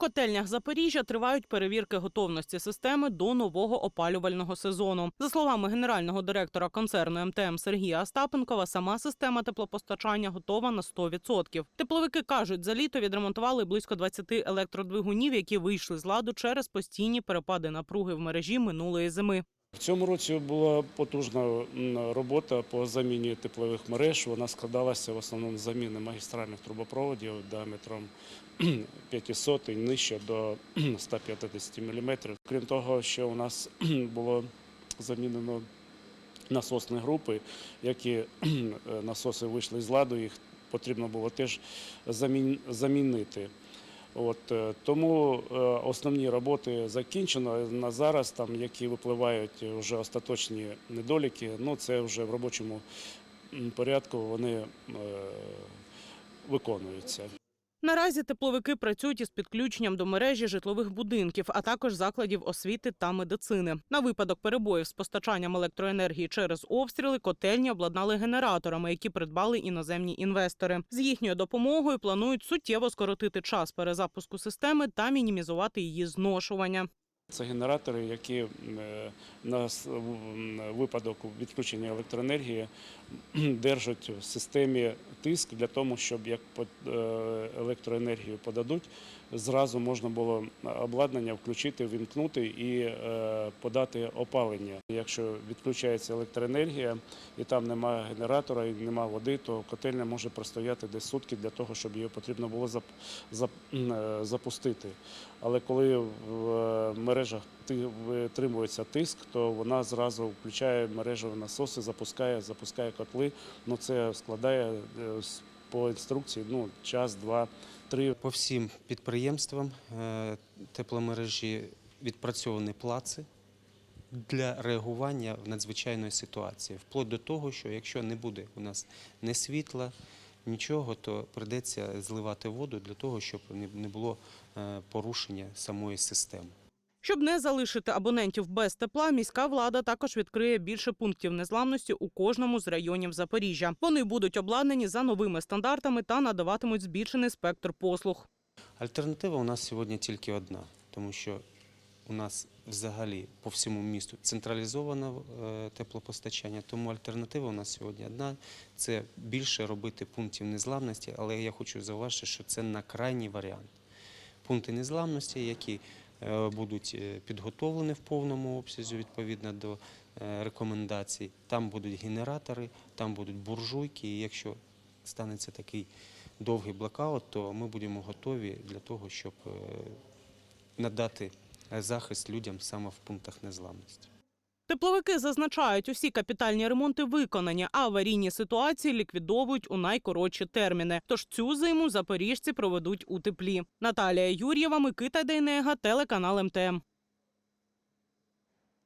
котельнях Запоріжжя тривають перевірки готовності системи до нового опалювального сезону. За словами генерального директора концерну МТМ Сергія Остапенкова, сама система теплопостачання готова на 100%. Тепловики кажуть, за літо відремонтували близько 20 електродвигунів, які вийшли з ладу через постійні перепади напруги в мережі минулої зими. В цьому році була потужна робота по заміні теплових мереж. Вона складалася в основному з заміни магістральних трубопроводів діаметром 500 і нижче до 150 мм. Крім того, ще у нас було замінено насосні групи, які насоси вийшли з ладу, їх потрібно було теж замінити. От, е, тому е, основні роботи закінчено. На зараз, там, які випливають вже остаточні недоліки, ну це вже в робочому порядку вони е, виконуються. Наразі тепловики працюють із підключенням до мережі житлових будинків, а також закладів освіти та медицини. На випадок перебоїв з постачанням електроенергії через обстріли котельні обладнали генераторами, які придбали іноземні інвестори. З їхньою допомогою планують суттєво скоротити час перезапуску системи та мінімізувати її зношування. Це генератори, які е, на випадок відключення електроенергії держать в системі тиск для того, щоб як е, електроенергію подадуть, зразу можна було обладнання включити, вімкнути і е, подати опалення. Якщо відключається електроенергія і там немає генератора і немає води, то котельня може простояти десь сутки для того, щоб її потрібно було запустити. Але коли в е, мережах витримується тиск, то вона зразу включає мережеві насоси, запускає, запускає котли. Ну це складає е, по інструкції ну, час, два, три. По всім підприємствам е, тепломережі відпрацьовані плаци для реагування в надзвичайної ситуації. Вплоть до того, що якщо не буде у нас ні світла, нічого, то прийдеться зливати воду для того, щоб не- не було е, порушення самої системи. Щоб не залишити абонентів без тепла, міська влада також відкриє більше пунктів незламності у кожному з районів Запоріжжя. Вони будуть обладнані за новими стандартами та надаватимуть збільшений спектр послуг. Альтернатива у нас сьогодні тільки одна, тому що у нас взагалі по всьому місту централізоване теплопостачання, тому альтернатива у нас сьогодні одна це більше робити пунктів незламності, але я хочу зауважити, що це на крайній варіант. Пункти незламності, які будуть е, підготовлені в повному обсязі відповідно до е, рекомендацій. Там будуть генератори, там будуть буржуйки. І якщо станеться такий довгий блокаут, то ми будемо готові для того, щоб е, надати е, захист людям саме в пунктах незламності. Тепловики зазначають, усі капітальні ремонти виконані, а аварійні ситуації ліквідовують у найкоротші терміни. Тож цю зиму запоріжці проведуть у теплі. Наталія Юр'єва, Микита Дейнега, телеканал МТМ.